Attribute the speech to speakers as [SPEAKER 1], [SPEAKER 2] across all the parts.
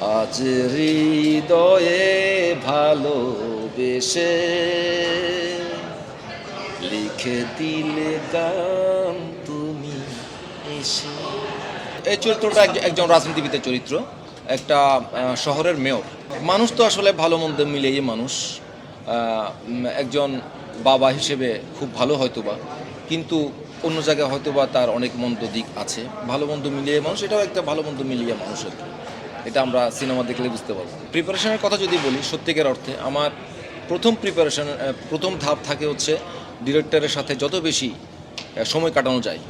[SPEAKER 1] আজ হৃদয়ে ভালোবেসে লিখে দিলে গান তুমি এসে। এই চরিত্রটা এক- একজন রাজনীতিবিদের চরিত্র, একটা শহরের মেয়র। মানুষ তো আসলে ভালো মন্দ মিলিয়ে মানুষ। একজন বাবা হিসেবে খুব ভালো হয়তোবা, কিন্তু অন্য জায়গায় হয়তোবা তার অনেক মন্দ দিক আছে। ভালো মন্দ মিলিয়ে মানুষ, এটাও একটা ভালো মন্দ মিলিয়ে মানুষ আর কি। এটা আমরা সিনেমা দেখলে বুঝতে পারব। প্রিপারেশনের কথা যদি বলি, সত্যিকার অর্থে আমার প্রথম প্রিপারেশন প্রথম ধাপ থাকে হচ্ছে ডিরেক্টরের সাথে যত বেশি সময় কাটানো যায়।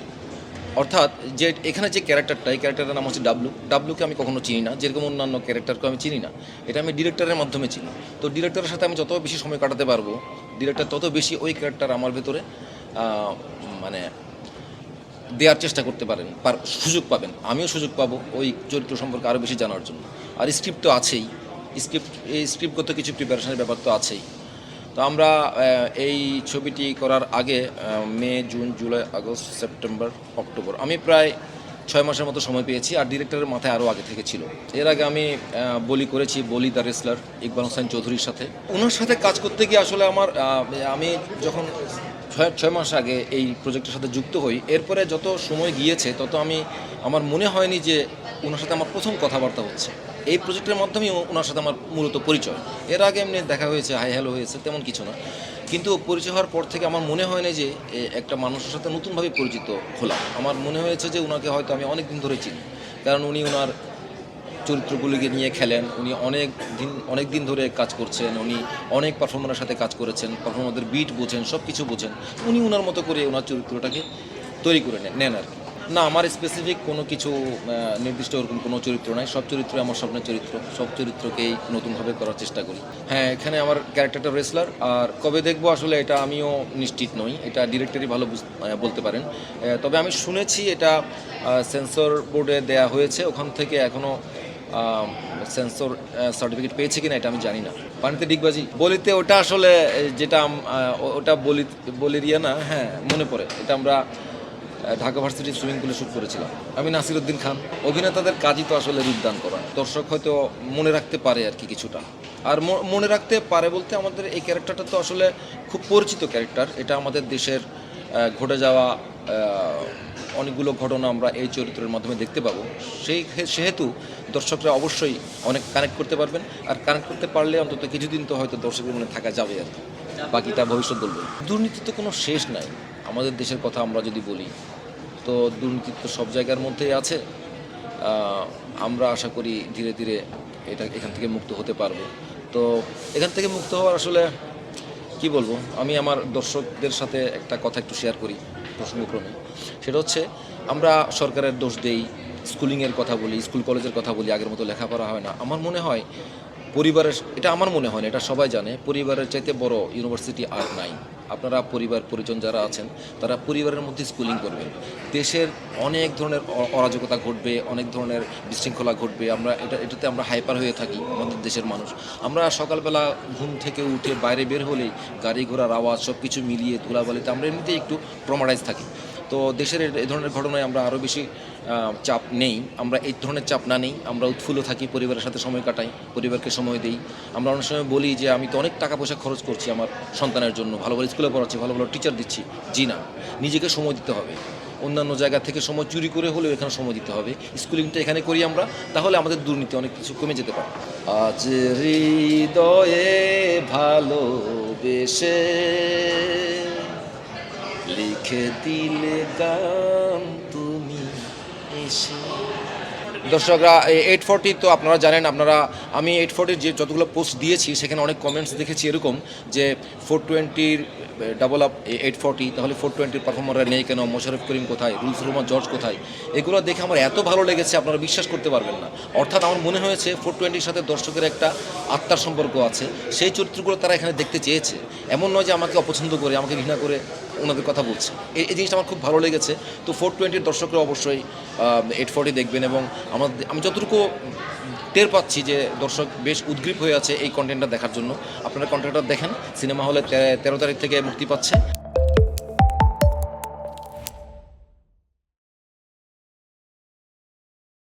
[SPEAKER 1] অর্থাৎ যে এখানে যে ক্যারেক্টারটা এই ক্যারেক্টারের নাম হচ্ছে ডাবলু ডাবলুকে আমি কখনো চিনি না, যেরকম অন্যান্য ক্যারেক্টারকে আমি চিনি না। এটা আমি ডিরেক্টরের মাধ্যমে চিনি। তো ডিরেক্টরের সাথে আমি যত বেশি সময় কাটাতে পারব ডিরেক্টর তত বেশি ওই ক্যারেক্টার আমার ভেতরে মানে দেওয়ার চেষ্টা করতে পারেন, পার সুযোগ পাবেন। আমিও সুযোগ পাবো ওই চরিত্র সম্পর্কে আরও বেশি জানার জন্য। আর স্ক্রিপ্ট তো আছেই। স্ক্রিপ্ট এই স্ক্রিপ্টগত কিছু প্রিপারেশনের ব্যাপার তো আছেই। তো আমরা এই ছবিটি করার আগে মে, June, July, August, September, October আমি প্রায় ছয় মাসের মতো সময় পেয়েছি আর ডিরেক্টরের মাথায় আরও আগে থেকে ছিল। এর আগে আমি বলি করেছি, বলি দ্য রেসলার, ইকবাল হোসেন চৌধুরীর সাথে। ওনার সাথে কাজ করতে গিয়ে আসলে আমার আমি যখন ছয় ছয় মাস আগে এই প্রজেক্টের সাথে যুক্ত হই। এরপরে যত সময় গিয়েছে, তত আমি, আমার মনে হয়নি যে ওনার সাথে আমার প্রথম কথাবার্তা হচ্ছে। এই প্রজেক্টের মাধ্যমেই ওনার সাথে আমার মূলত পরিচয়। এর আগে এমনি দেখা হয়েছে হাই হ্যালো হয়েছে, তেমন কিছু না। কিন্তু পরিচয় হওয়ার পর থেকে আমার মনে হয় না যে একটা মানুষের সাথে নতুনভাবে পরিচিত হলাম। আমার মনে হয়েছে যে ওনাকে হয়তো আমি অনেক দিন ধরে চিনি। কারণ উনি ওনার চরিত্রগুলিকে নিয়ে খেলেন। উনি অনেক দিন অনেক দিন ধরে কাজ করছেন। উনি অনেক পারফর্মারের সাথে কাজ করেছেন পারফর্মারদের বিট বোঝেন সব কিছু বোঝেন। উনি ওনার মতো করে ওনার চরিত্রটাকে তৈরি করে নেন নেন আর না, আমার স্পেসিফিক কোনো কিছু নির্দিষ্ট ওরকম কোনো চরিত্র নাই। সব চরিত্র আমার স্বপ্নের চরিত্র। সব চরিত্রকেই নতুনভাবে করার চেষ্টা করি। হ্যাঁ এখানে আমার ক্যারেক্টারটা রেসলার আর কবে দেখব আসলে এটা আমিও নিশ্চিত নই। এটা ডিরেক্টরই ভালো বলতে পারেন। তবে আমি শুনেছি এটা সেন্সর বোর্ডে দেয়া হয়েছে। ওখান থেকে এখনও সেন্সর সার্টিফিকেট পেয়েছে কিনা এটা আমি জানি না। পানিতে ডিগবাজি? বলিতে ওটা আসলে যেটা ওটা বলি বলিরিয়া না হ্যাঁ মনে পড়ে। এটা আমরা ঢাকা ভার্সিটি সুইমিং পুলে শ্যুট করেছিলাম। আমি নাসির উদ্দিন খান। অভিনেতাদের কাজই তো আসলে রূপদান করা। দর্শক হয়তো মনে রাখতে পারে আর কি কিছুটা। আর মনে রাখতে পারে বলতে আমাদের এই ক্যারেক্টারটা তো আসলে খুব পরিচিত ক্যারেক্টার এটা আমাদের দেশের ঘটে যাওয়া অনেকগুলো ঘটনা আমরা এই চরিত্রের মাধ্যমে দেখতে পাবো। সেই সেহেতু দর্শকরা অবশ্যই অনেক কানেক্ট করতে পারবেন। আর কানেক্ট করতে পারলে অন্তত কিছুদিন তো হয়তো দর্শকের মনে থাকা যাবে আর কি। বাকি তার ভবিষ্যৎ বলব। দুর্নীতি তো কোনো শেষ নাই। আমাদের দেশের কথা আমরা যদি বলি, তো দুর্নীতি তো সব জায়গার মধ্যেই আছে। আমরা আশা করি ধীরে ধীরে এটা এখান থেকে মুক্ত হতে পারব। তো এখান থেকে মুক্ত হওয়ার আসলে কি বলব? আমি আমার দর্শকদের সাথে একটা কথা একটু শেয়ার করি প্রসঙ্গক্রমে। সেটা হচ্ছে, আমরা সরকারের দোষ দেই, স্কুলিংয়ের কথা বলি, স্কুল কলেজের কথা বলি, আগের মতো লেখাপড়া হয় না। আমার মনে হয়, পরিবারের, এটা আমার মনে হয় না, এটা সবাই জানে, পরিবারের চাইতে বড় ইউনিভার্সিটি আর নাই। আপনারা পরিবার, পরিজন যারা আছেন, তারা পরিবারের মধ্যে স্কুলিং করবেন। দেশের অনেক ধরনের অরাজকতা ঘটবে, অনেক ধরনের বিশৃঙ্খলা ঘটবে। আমরা এটা, এটাতে আমরা হাইপার হয়ে থাকি আমাদের দেশের মানুষ। আমরা সকালবেলা ঘুম থেকে উঠে বাইরে বের হলেই গাড়ি ঘোড়ার আওয়াজ সব কিছু মিলিয়ে ধুলাবালিতে আমরা এমনিতেই একটু প্রমারাইজ থাকি। তো দেশের এই- ধরনের ঘটনায় আমরা আরও বেশি চাপ নেই। আমরা এই ধরনের চাপ না নেই। আমরা উৎফুল্ল থাকি, পরিবারের সাথে সময় কাটাই, পরিবারকে সময় দিই। আমরা অনেক সময় বলি যে, আমি তো অনেক টাকা পয়সা খরচ করছি আমার সন্তানের জন্য। ভালো ভালো স্কুলে পড়াচ্ছি, ভালো ভালো টিচার দিচ্ছি। জি না। নিজেকে সময় দিতে হবে। অন্যান্য জায়গা থেকে সময় চুরি করে হলেও এখানে সময় দিতে হবে। স্কুলিংটা এখানে করি আমরা, তাহলে আমাদের দুর্নীতি অনেক কিছু কমে যেতে পারে। আজ হৃদয়ে ভালোবেসে লিখে দিলে গান তুমি এসে। দর্শকরা এইট ফর্টি তো আপনারা জানেন, আপনারা, আমি এইট ফর্টির যে যতগুলো পোস্ট দিয়েছি, সেখানে অনেক কমেন্টস দেখেছি এরকম যে ফোর টোয়েন্টির ডাবল আপ এইট ফর্টি তাহলে ফোর টোয়েন্টির পারফর্মাররা নেই কেন? মোশারফ করিম কোথায়? রুলস রহমান জর্জ কোথায়? এগুলো দেখে আমার এত ভালো লেগেছে, আপনারা বিশ্বাস করতে পারবেন না। অর্থাৎ আমার মনে হয়েছে ফোর টোয়েন্টির সাথে দর্শকের একটা আত্মার সম্পর্ক আছে। সেই চরিত্রগুলো তারা এখানে দেখতে চেয়েছে। এমন নয় যে আমাকে অপছন্দ করে, আমাকে ঘৃণা করে ওনাদের কথা বলছে। এই জিনিসটা আমার খুব ভালো লেগেছে। তো ফোর টোয়েন্টির দর্শকরা অবশ্যই এইট ফোরটি দেখবেন এবং আমার, আমি যতটুকু টের পাচ্ছি যে দর্শক বেশ উদ্গ্রীব হয়ে আছে এই কন্টেন্টটা দেখার জন্য, আপনারা কন্টেন্টটা দেখেন। সিনেমা হলে তেরো তারিখ থেকে মুক্তি পাচ্ছে।